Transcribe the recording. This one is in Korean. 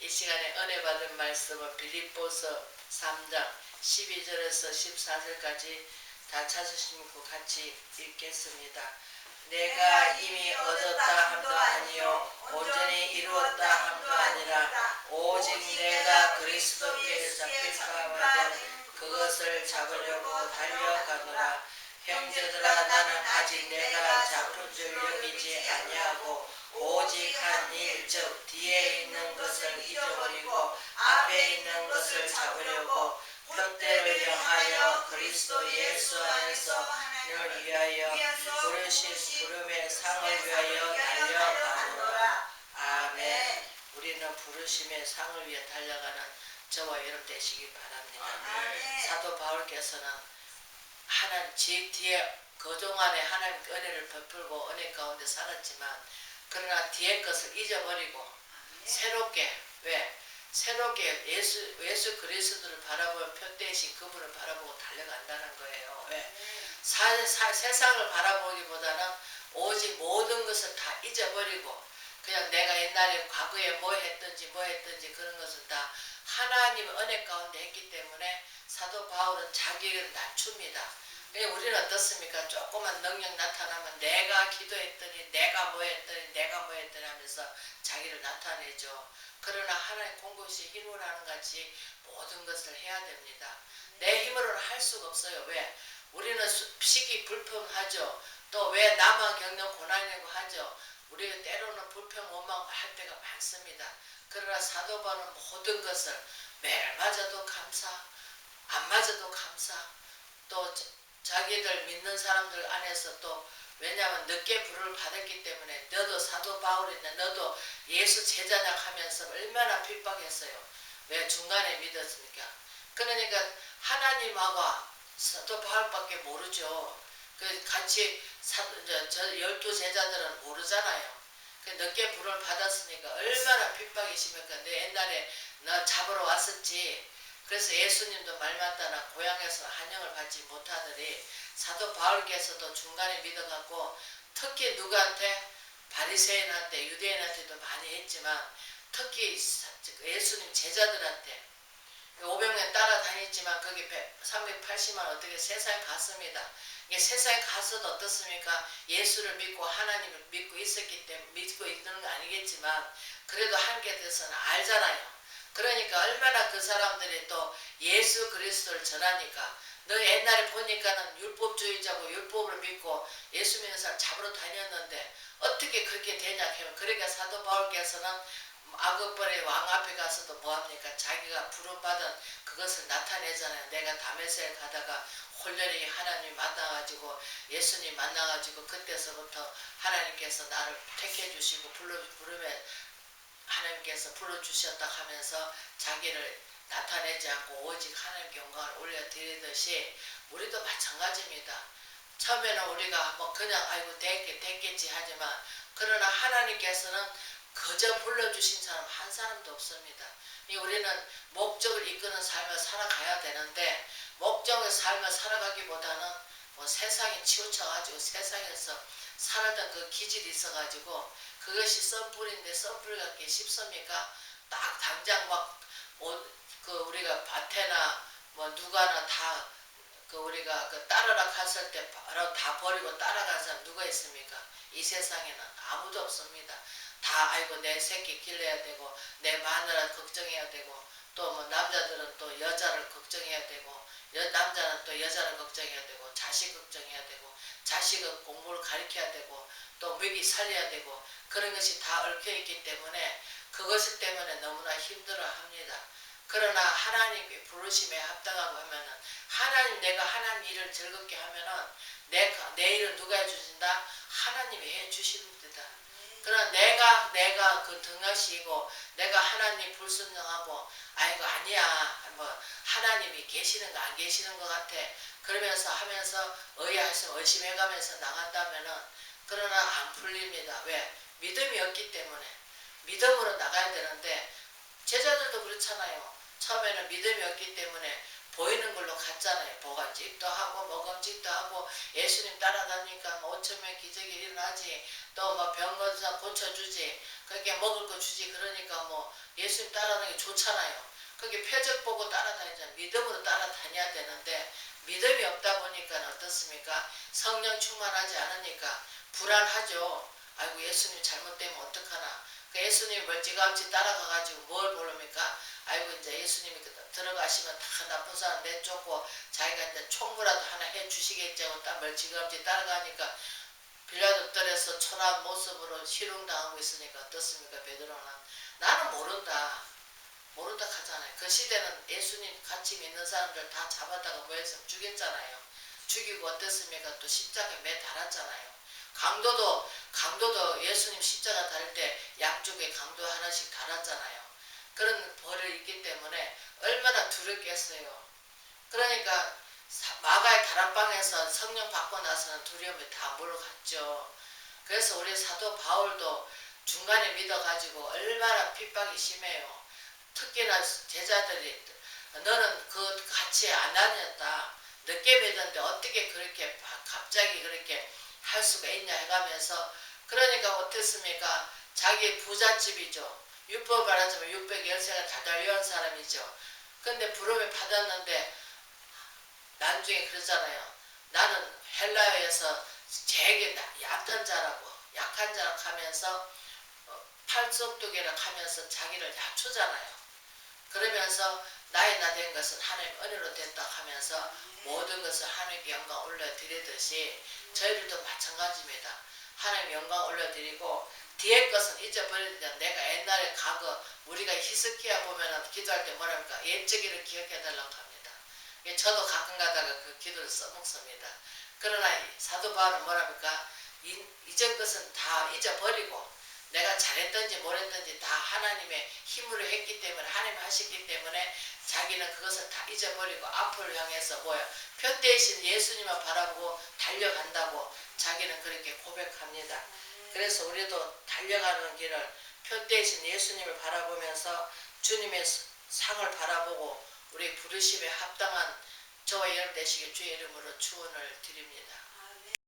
이 시간에 은혜 받은 말씀은 빌립보서 3장 12절에서 14절까지 다 찾으시고 같이 읽겠습니다. 내가 이미 얻었다 함도 아니요. 온전히 이루었다 함도 아니라 오직 내가 그리스도께 잡힐까 받은 그것을 잡으려고 달려가노라. 형제들아 나는 아직 내가 잡은 줄 여기지 아니하고 부르심의 상을 위해 달려가는 저와 여러분 되시기 바랍니다. 사도 바울께서는 하나님 제 뒤에 그동안에 하나님 은혜를 베풀고 은혜 가운데 살았지만 그러나 뒤에 것을 잊어버리고 새롭게 왜? 새롭게 예수 예수 그리스도를 바라보며 표대신 그분을 바라보고 달려간다는 거예요. 왜? 사, 사- 세상을 바라보기보다는 오직 모든 것을 다 잊어버리고 그냥 내가 옛날에 과거에 뭐 했든지 뭐 했든지 그런 것을 다 하나님의 은혜 가운데 했기 때문에 사도 바울은 자기를 낮춥니다. 왜 우리는 어떻습니까? 조그만 능력 나타나면 내가 기도했더니 내가 뭐 했더니 내가 뭐 했더니 하면서 자기를 나타내죠. 그러나 하나님 공급시 힘을 하는 같이 모든 것을 해야 됩니다. 내 힘으로는 할 수가 없어요. 왜? 우리는 수- 시기 불평하죠. 또 왜 나만 겪는 고난이고 하죠. 우리가 때로는 불평 원망 할 때가 많습니다. 그러나 사도 바울은 모든 것을 매일 맞아도 감사, 안 맞아도 감사, 또 자- 자기들 믿는 사람들 안에서 또 왜냐하면 늦게 부름을 받았기 때문에 너도 사도 바울인데 너도 예수 제자냐 하면서 얼마나 핍박했어요. 왜 중간에 믿었습니까? 그러니까 하나님하고 사도 바울밖에 모르죠. 그 같이 사, 저, 저 열두 제자들은 모르잖아요. 그 늦게 불을 받았으니까 얼마나 핍박이 심했까. 내 옛날에 나 잡으러 왔었지. 그래서 예수님도 말 맞다 나 고향에서 한영을 받지 못하더니 사도 바울께서도 중간에 믿어갖고 특히 누구한테 바리새인한테 유대인한테도 많이 했지만 특히 사- 예수님 제자들한테 500년 따라다녔지만 거기 380만 어떻게 세상에 갔습니다. 세상에 가서도 어떻습니까? 예수를 믿고 하나님을 믿고 있었기 때문에 믿고 있는 거 아니겠지만 그래도 하나님께 대해서는 알잖아요. 그러니까 얼마나 그 사람들이 또 예수 그리스도를 전하니까 너 옛날에 보니까는 율법주의자고 율법을 믿고 예수 믿는 사람 잡으러 다녔는데 어떻게 그렇게 되냐 하면 그러니까 사도 바울께서는 아급벌의 왕 앞에 가서도 뭐합니까 자기가 부름받은 그것을 나타내잖아요 내가 다메섹에 가다가 홀연히 하나님 만나가지고 예수님 만나가지고 그때서부터 하나님께서 나를 택해 주시고 불러 부름에 하나님께서 불러 주셨다 하면서 자기를 나타내지 않고 오직 하나님께 영광을 올려드리듯이 우리도 마찬가지입니다. 처음에는 우리가 뭐 그냥 아이고 됐겠, 됐겠지 하지만 그러나 하나님께서는 그저 불러주신 사람 한 사람도 없습니다. 이 우리는 목적을 이끄는 삶을 살아가야 되는데 목적의 삶을 살아가기보다는 뭐 세상에 치우쳐가지고 세상에서 살았던 그 기질이 있어가지고 그것이 썬불인데 썬불 같게 쉽습니까? 딱 당장 막 그 우리가 밭에나 뭐 누가나 다 그 우리가 그 따르라 갔을 때 바로 다 버리고 따라간 사람 누가 있습니까? 이 세상에는 아무도 없습니다. 다 아이고 내 새끼 길러야 되고 내 마누라 걱정해야 되고 또 뭐 남자들은 또 여자를 걱정해야 되고 여, 남자는 또 여자를 걱정해야 되고 자식 걱정해야 되고 자식은 공부를 가르쳐야 되고 또 먹이 살려야 되고 그런 것이 다 얽혀 있기 때문에 그것 때문에 너무나 힘들어 합니다. 그러나 하나님의 부르심에 합당하고 하면은 하나님 내가 하나님 일을 즐겁게 하면은 내, 내 일을 누가 해주신다? 하나님이 해주십니다. 그러나 내가 내가 그 등하시고 내가 하나님 불순종하고 아이고 아니야 뭐 하나님이 계시는 거 안 계시는 것 같아 그러면서 하면서 의아해서 의심해가면서 나간다면은 그러나 안 풀립니다. 왜? 믿음이 없기 때문에 믿음으로 나가야 되는데 제자들도 그렇잖아요. 처음에는 믿음이 없기 때문에 보이는 걸로 갔잖아요. 보관집도 하고 먹음직도 하고 예수님 따라다니까 뭐 5천 명 기적이 일어나지 또 뭐 병건사 고쳐주지 그렇게 먹을 거 주지 그러니까 뭐 예수님 게 좋잖아요. 그게 표적 보고 따라다니잖아요. 믿음으로 따라다녀야 되는데 믿음이 없다 보니까 어떻습니까? 성령 충만하지 않으니까 불안하죠. 아이고 예수님 잘못되면 어떡하나. 그 예수님 멀찌감치 따라가가지고 뭘 모릅니까? 아이고 이제 예수님이 그 들어가시면 다 나쁜 사람 내쫓고 자기가 이제 총무라도 하나 해 주시겠지 하고 딱 멀찌감치 따라가니까 빌라도 떨에서 초라한 모습으로 희롱당하고 있으니까 어떻습니까 베드로는? 나는 모른다. 모른다 하잖아요. 그 시대는 예수님 같이 믿는 사람들 다 잡아다가 모여서 죽였잖아요. 죽이고 어땠습니까? 또 십자가에 매 달았잖아요. 강도도 강도도 예수님 십자가 달을 때 양쪽에 강도 하나씩 달았잖아요 그런 벌이 있기 때문에 얼마나 두렵겠어요 그러니까 사- 마가의 다락방에서 성령 받고 나서는 두려움이 다 물러갔죠. 그래서 우리 사도 바울도 중간에 믿어가지고 얼마나 핍박이 심해요. 특히나 제자들이 너는 그 같이 안 다녔다. 늦게 믿었는데 어떻게 그렇게 바- 갑자기 그렇게 할 수가 있냐 해가면서 그러니까 어땠습니까? 자기 부잣집이죠. 율법 말하자면 613가 다 달려온 사람이죠. 근데 부름을 받았는데 나중에 그러잖아요. 나는 헬라에서 제게 나- 얕은 자라고 약한 자라고 하면서 어, 팔석두개라 하면서 자기를 낮추잖아요. 그러면서 나의 나된 것은 하나님 은혜로 됐다 하면서 모든 것을 하나님께 영광 올려드리듯이 저희들도 마찬가지입니다. 하나님 영광 올려드리고 뒤에 것은 잊어버리자 내가 옛날에 과거 우리가 히스키야 보면은 기도할 때 뭐랍니까 옛적이를 기억해달라고 합니다. 예, 저도 가끔 가다가 그 기도를 써먹습니다. 그러나 이 사도 바울은 뭐랍니까? 이, 이전 것은 다 잊어버리고 내가 잘했든지 못했든지 다 하나님의 힘으로 했기 때문에 하나님 하셨기 때문에 자기는 그것을 다 잊어버리고 앞을 향해서 뭐야 표 대신 예수님을 바라보고 달려간다고 자기는 그렇게 고백합니다. 그래서 우리도 달려가는 길을 표 대신 예수님을 바라보면서 주님의 상을 바라보고 우리 부르심에 합당한 저와 되시길 주의 이름으로 축원을 드립니다.